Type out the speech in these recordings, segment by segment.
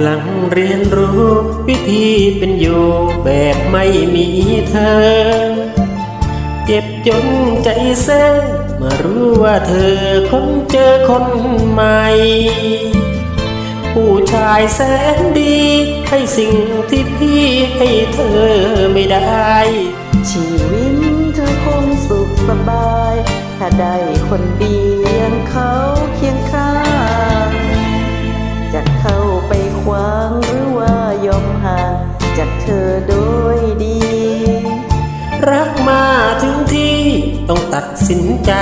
หลังเรียนรู้วิธีเป็นอยู่แบบไม่มีเธอ เจ็บจนใจเซ่มารู้ว่าเธอคนเจอคนใหม่ ผู้ชายแสนดี ให้สิ่งที่พี่ให้เธอไม่ได้ ชีวิตเธอคงสุขสบาย ถ้าได้คนดีอย่างเขาเคียงข้าง ถึงที่ต้องตัดสินใจ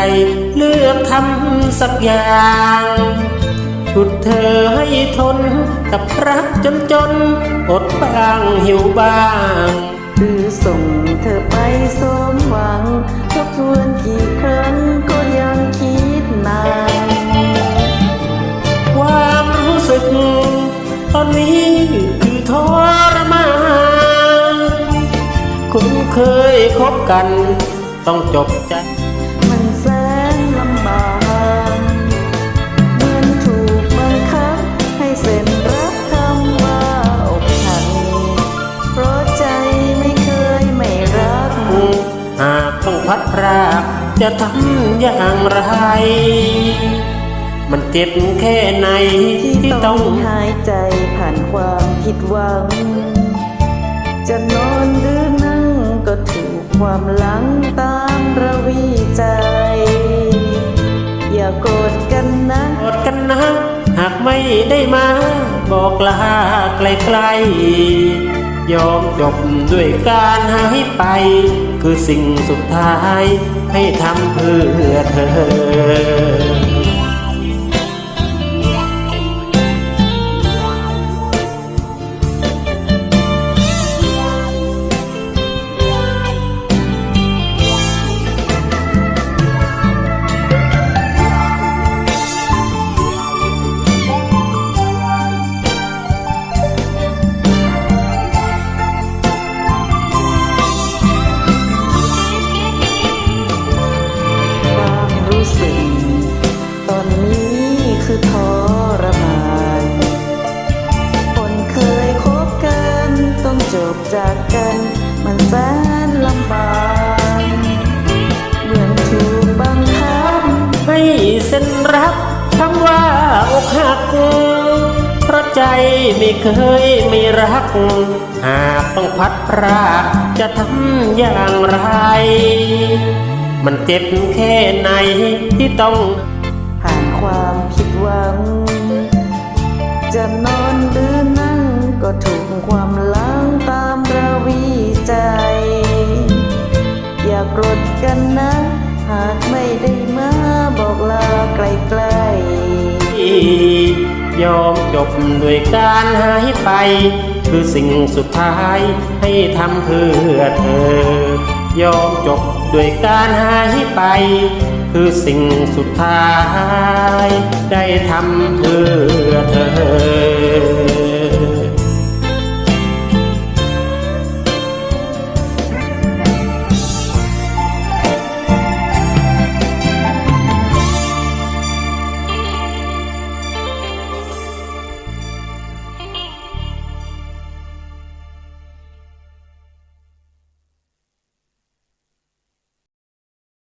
เลือกทำสักอย่างชุดเธอให้ทนกับรักจนจน อดบ้างหิวบ้างหรือส่งเธอไปสมหวังทบทวนกี่ครั้งก็ยังคิดนานความรู้สึก ตอนนี้คือทรมาน คุณเคยคบกัน ต้องจบใจมันแสนลำบากเหมือนถูกบังคับให้เซ็นรับคำว่าอกหักเพราะใจไม่เคยไม่รักหากต้องพัดพรากจะทำอย่างไร มันเจ็บแค่ไหนที่ที่ต้ต้อองงหายใจผ่านความผิดหวัง จะนอนหรือนั่งก็ถูก ความหลังตามระวีใจ อย่าโกรธกันนะโกรธกันนะ หากไม่ได้มา บอกลาไกลๆ ยอมจบด้วยการหายไป คือสิ่งสุดท้ายให้ทำเพื่อเธอ จากกันมันแสนลำบากเหมือนถูกบังคับให้เซ็นรับคำว่าอกหักเพราะใจไม่เคยไม่รัก หากต้องพัดพรากจะทำอย่างไร มันเจ็บแค่ไหนที่ต้องผ่านความผิดหวัง จะนอนหรือนั่ ก็ถูกความหลังตามระวีใจ อย่ากรธกันนะ หากไม่ได้มาบอกลาไกลๆยอมจบด้วยการหายไป คือสิ่งสุดท้ายให้ทำเพื่อเธอ ยอมจบด้วยการหายไปคือสิ่งสุดท้าย ได้ทำเพื่อเธอ